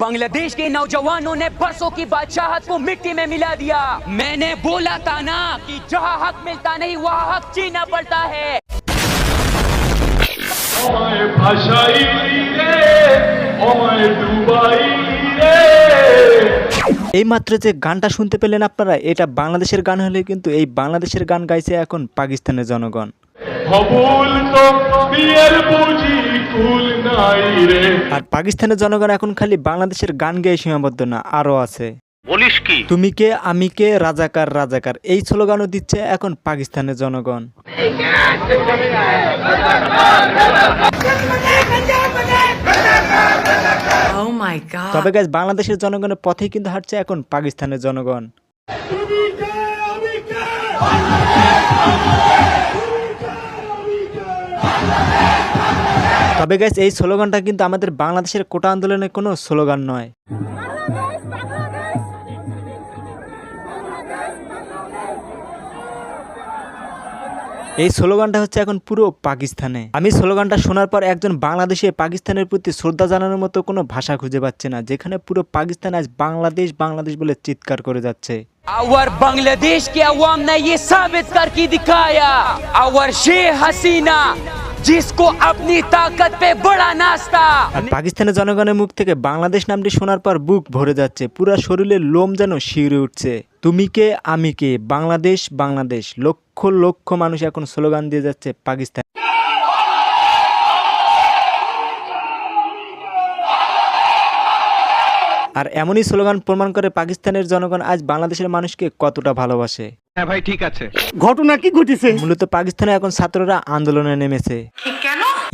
बांग्लादेश के नौजवानों ने परसों की बादशाहत को मिट्टी में मिला दिया मैंने बोला था ना कि जहाँ हक मिलता नहीं वहाँ हक जीना पड़ता है আমায় ভাসাইলি রে আমায় ডুবাইলি রে এই মাত্র যে গানটা শুনতে পেলেন আপনারা এটা বাংলাদেশের গান হলে কিন্তু এই বাংলাদেশের গান গাইছে এখন পাকিস্তানের জনগণ আর পাকিস্তানের জনগণ এখন খালি বাংলাদেশের গান গেয়ে সীমাবদ্ধ না আরও আছে। বলিস কি? তুমি কে আমি কে রাজাকার রাজাকার এই স্লোগানও দিচ্ছে এখন পাকিস্তানের জনগণ। Oh. তবে গাছ বাংলাদেশের জনগণের পথেই কিন্তু হাঁটছে এখন পাকিস্তানের জনগণ। তবে গাইস এই স্লোগানটা কিন্তু আমাদের বাংলাদেশের কোটা আন্দোলনের কোনো স্লোগান নয়। এই স্লোগানটা হচ্ছে এখন পুরো পাকিস্তানে। আমি স্লোগানটা শোনার পর একজন বাংলাদেশে পাকিস্তানের প্রতি শ্রদ্ধা জানানোর মতো কোনো ভাষা খুঁজে পাচ্ছে না, যেখানে পুরো পাকিস্তান আজ বাংলাদেশ বাংলাদেশ বলে চিৎকার করে যাচ্ছে। আওয়ার বাংলাদেশ কে আওয়াম عوام نے یہ ثابت کر کے دکھایا اور شیخ জিসকো আপনি তাকত পে বড়া নাস্তা আর পাকিস্তানের জনগণের মুখ থেকে বাংলাদেশ নামটি শোনার পর বুক ভরে যাচ্ছে, পুরা শরীরে লোম যেন শিউরে উঠছে। তুমি কে, আমি কে? বাংলাদেশ বাংলাদেশ। লক্ষ লক্ষ মানুষ এখন স্লোগান দিয়ে যাচ্ছে পাকিস্তান। আর এমনই স্লোগান প্রমাণ করে পাকিস্তানের জনগণ আজ বাংলাদেশের মানুষকে কতটা ভালোবাসে। হ্যাঁ ভাই ঠিক আছে। ঘটনা কি ঘটেছে? মূলত পাকিস্তানে এখন ছাত্ররা আন্দোলনে নেমেছে।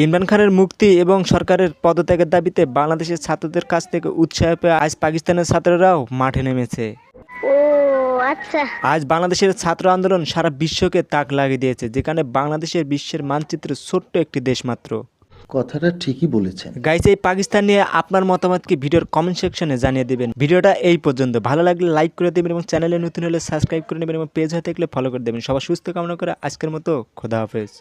ইমরান খানের মুক্তি এবং সরকারের পদত্যাগের দাবিতে বাংলাদেশের ছাত্রদের কাছ থেকে উৎসাহ পেয়ে আজ পাকিস্তানের ছাত্ররাও মাঠে নেমেছে। আচ্ছা। আজ বাংলাদেশের ছাত্র আন্দোলন সারা বিশ্বকে তাক লাগিয়ে দিয়েছে যেখানে বাংলাদেশের বিশ্বের মানচিত্রে ছোট্ট একটি দেশ মাত্র। কথাটা ঠিকই বলেছেন। গাইস এই পাকিস্তান নিয়ে আপনার মতামতকে ভিডিওর কমেন্ট সেকশনে জানিয়ে দেবেন। ভিডিওটা এই পর্যন্ত। ভালো লাগলে লাইক করে দেবেন এবং চ্যানেলে নতুন হলে সাবস্ক্রাইব করে নেবেন এবং পেজ হয়ে থাকলে ফলো করে দেবেন। সবার সুস্থ কামনা করে আজকের মতো খোদা হাফেজ।